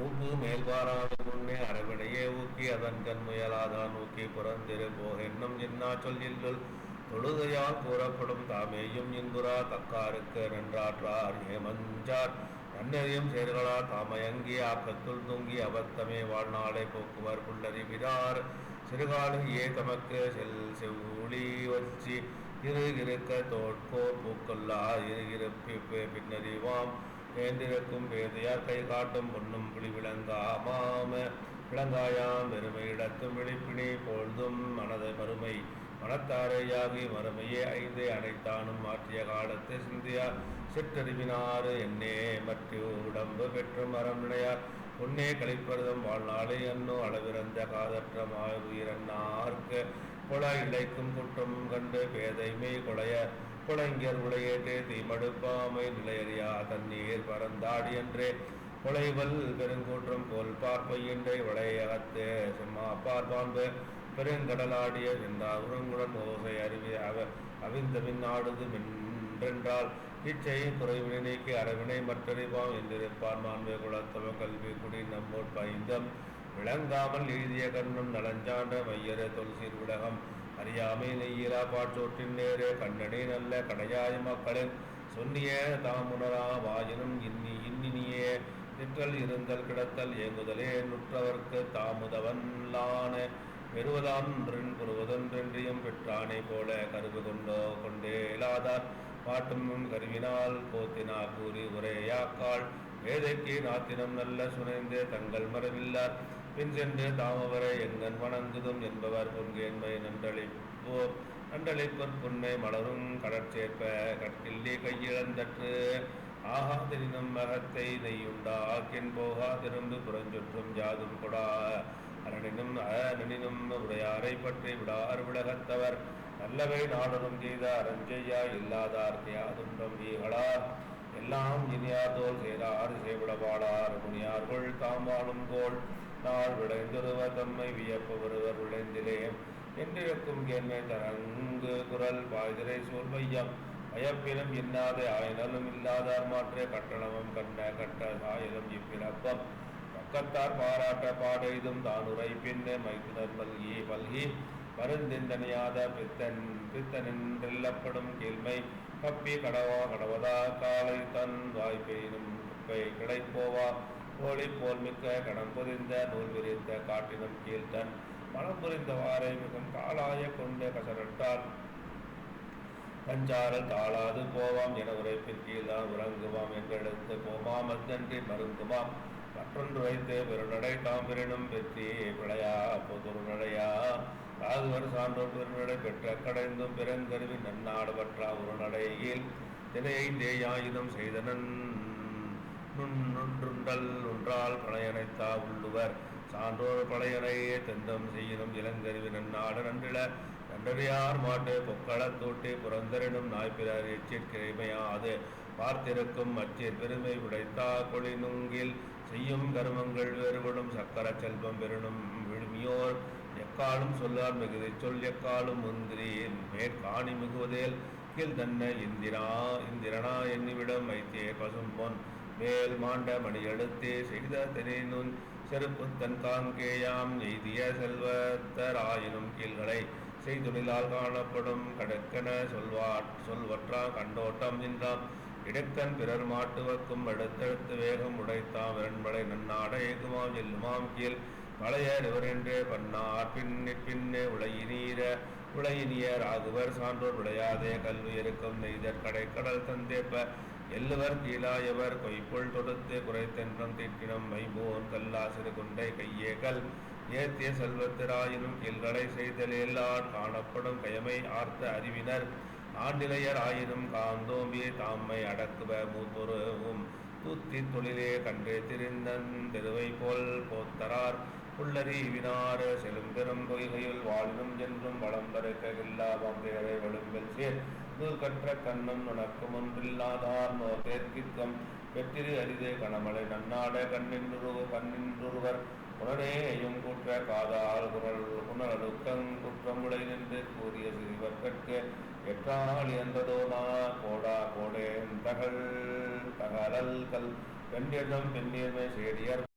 மூப்பு மேல்பாராது முன்னே அரவணையே ஊக்கி அதன் கண் முயலாதான் ஊக்கி புறந்திரு. போகென்னும் என்னா சொல் இல்லுள் தொழுகையால் கூறப்படும் தாமேயும் இன்புரா தக்காருக்கு நன்றாற்றார் ஏமஞ்சார். நன்னறியும் செயல்களா தாமயங்கி ஆக்கத்துள் தூங்கி அபத்தமே வாழ்நாளை போக்குவர் புள்ளறிவிதார் சிறுகாலு ஏ தமக்கு செல் செவ்வொளி வச்சி இரு இருக்க தோட்கோர் பூக்கொல்லா இரு இருப்பி பின்னறிவாம். வேந்திருக்கும் வேதையார் கை காட்டும் பொன்னும் புலி விளங்காமாம விளங்காயாம் பெருமை இடத்தும் விழிப்பினி பொழுதும் மனதை மறுமை மனத்தாரையாகி மறுமையே ஐந்து அனைத்தானும் மாற்றிய காலத்து சிந்தியா சிற்றறிவினாறு என்னே மற்ற உடம்பு பெற்று மரம் நினையார் பொன்னே கழிப்பருதம் வாழ்நாளே அன்னோ அளவிறந்த காதற்ற உயிரன்னார்க்கு கொல இழைக்கும் குற்றம் கண்டு பேதைமை கொலைய குளைஞர் உளையேற்றே தீமடுப்பாமை நிலையறியா தண்ணீர் பறந்தாடி என்றே. கொலைவல் பெருங்கூற்றம் போல் பார்ப்பையின்றை வளையகத்தே. சும்மா பார்ப்பான்பு பெருங்கடலாடிய சென்றா ஓசை அருவி அவ அவிந்த மின்னாடுது மென்றென்றால். இச்சை குறைவினை நீக்கி அரவினை மற்றறிவாம் என்றிருப்பான் மாண்பு குலத்தவ கல்வி குடி நம்மோட் பைந்தம். விளங்காமல் எழுதிய கண்ணும் நலஞ்சாண்ட மையர தொல்சீர் உலகம். அறியாமை நெய்யிலா பாற்றோற்றின் நேரே கண்ணனே நல்ல கடையாய மக்களின் சொன்னிய தாமுனரா வாயினும் இன்னி இன்னினியே. நிற்றல் இருந்தல் கிடத்தல் ஏங்குதலே நுற்றவர்க்கு தாமுதவன்லான பெறுவதான்றென் புறுவதொன்றென்றியும் பெற்றானை போல கருவு கொண்டோ கொண்டேலாதார் பாட்டும் கருவினால் போத்தினா கூறி உரையாக்காள். வேதைக்கு நாத்தினம் நல்ல சுனைந்தே தங்கள் மரவில்லார் பின் சென்று தாமவரை எங்கன் வணங்குதும் என்பவர் பொன்கேன்மை நன்றளிப்போர். நன்றளிப்பர் புன்மை மலரும் கடற்சேர்ப்ப கற்கில்லி கையிழந்தற்று ஆகாதிரினும் மகத்தை நெய்யுண்டாக்கின் போகா திரும்பு புறஞ்சுற்றும் ஜாதும் கொடா. அரணினும் அனனினும் உடையாரை பற்றி விடார் விலகத்தவர். நல்லவை நாடனும் செய்த அரஞ்செய்யா இல்லாதார் தியாதுண்டம் ஈகளார் எல்லாம் இனியாதோல் செய்தார் சேவிடபாடார் முனியார்கள் தாம் வாழும் கோள். நாள் விளைந்துருவர் தம்மை வியப்பு ஒருவர் விளைந்திலே என்றிருக்கும் கேள்மை தரங்கு குரல் பாய்திரை சூழ் மையம் பயப்பினும் இன்னாத ஆயினலும் இல்லாதார் மாற்றே. கட்டணமும் கண்ட கட்ட சாயலும் இப்பிறப்பம். பக்கத்தார் பாராட்ட பாடெய்தும் தான் உரை பின்னே மைத்துனர் பல்கி பல்கி. மருந்திந்தனியாத பித்தன் பித்தனின்றெல்லப்படும் கேள்மை. கப்பி கடவா கடவதா காலை தன் வாய்ப்பெயினும் குப்பை கிடைப்போவா? கோழி போல் மிக்க கணம் புரிந்த நூல் விரிந்த காட்டினும் கீழ்த்தன் மனம் புரிந்தவாறே மிகும் காலாய கொண்டு கசரட்டால் கஞ்சாரல் தாளாது போவாம் என உரைப்பின் கீழ்தான் உறங்குவாம் என்றெடுத்து போமாம் அத்தன்றி மருந்துமாம் மற்றொன்று வைத்து பெருநடை தாம்பிரினும் வெற்றி விளையா பொதுநடையா ராகுவர் சான்றோர் பெருநடை பெற்ற கடைந்தும் பிறங்கருவி நன்னாடு பற்றா ஒரு நடையில் தினையை தேயாயுதம் செய்தனன் நுண்ணுன்றுண்டல் ஒன்றால் பழையனைத்தா உள்ளுவர். சான்றோர் பழையனையே தெந்தம் செய்யினும் இளங்கருவி நன்னாடு நன்றில நன்றறியார் மாட்டு பொக்களத் தூட்டி புறந்தரினும் நாய்ப்பிறார் எச்சிற்கிறைமையாது பார்த்திருக்கும் அச்சிற் பெருமை உடைத்தா கொளினுங்கில் செய்யும் கருமங்கள் வேறுபடும் சக்கர செல்வம் பெருணும் விழுமியோர். எக்காலும் சொல்லார் மிகுதி சொல் எக்காலும் முந்திரி மேற்காணி மிகுவதேல் கீழ் தன்ன இந்திரா இந்திரனா எண்ணிவிடம் வைத்தே பசும் பொன் மேல் மாண்ட மணி எடுத்தே செய்த செருப்பு தன் காங்கேயாம் எய்திய செல்வத்தராயினும் கீழ்களை செய்தொழிலால் காணப்படும் கடற்கன சொல்வாட் சொல்வற்றா கண்டோட்டம் நின்றாம். இடக்கன் பிறர் மாட்டுவக்கும் அடுத்தடுத்து வேகம் உடைத்தாம். இரண்படை நன்னாட ஏகுமாம் எல்லுமாம் கீழ். பழைய இவரென்றே பன்னார் பின்னி பின்னே உலகினீர உலகினியர் ஆகுவர் சான்றோர் விளையாதே. கல்வி இருக்கும் நெய்தற் கடல் தந்தேப்ப எல்லுவர் கீழாயவர் கொய்பொள் தொடுத்து குறைத்தென்றம் தீட்டினம் மைபோன் கல்லா சிறு குண்டை கையேகல். ஏத்திய செல்வத்திராயினும் கீழ்களை செய்தலேலான் காணப்படும் கயமை ஆர்த்த அறிவினர். ஆண்டிலையர் ஆயினும் காந்தோம்பி தாம்மை அடக்குவ மூத்தொருவும். தூத்தி தொழிலே கன்றே திரிந்தன் தெருவை போல் போத்தரார். உள்ளறிவினார செலும்பெரும் பொய்கையில் வாழினும் என்றும் வளம் பறக்கவில்லா வம்பேரை வழும்பில் சேர். நூற்கற்ற கற்ற உனக்கும் ஒன்றில்லாதார் நோ தேர்க்கித்தம் வெற்றிரு அரிதே கணமலை நன்னாட கண்ணின்றுருவ கண்ணின்றுருவர். உடனேயும் குற்ற காதால் குரல் புனரடுக்கங் குற்றமுடை நின்று கூறிய சிறுவர் கற்க என்றதோ என்றதோனா கோடா கோடே தகல் தகலல் கல். பெண்ணிடம் பெண்ணியமே சேடியர்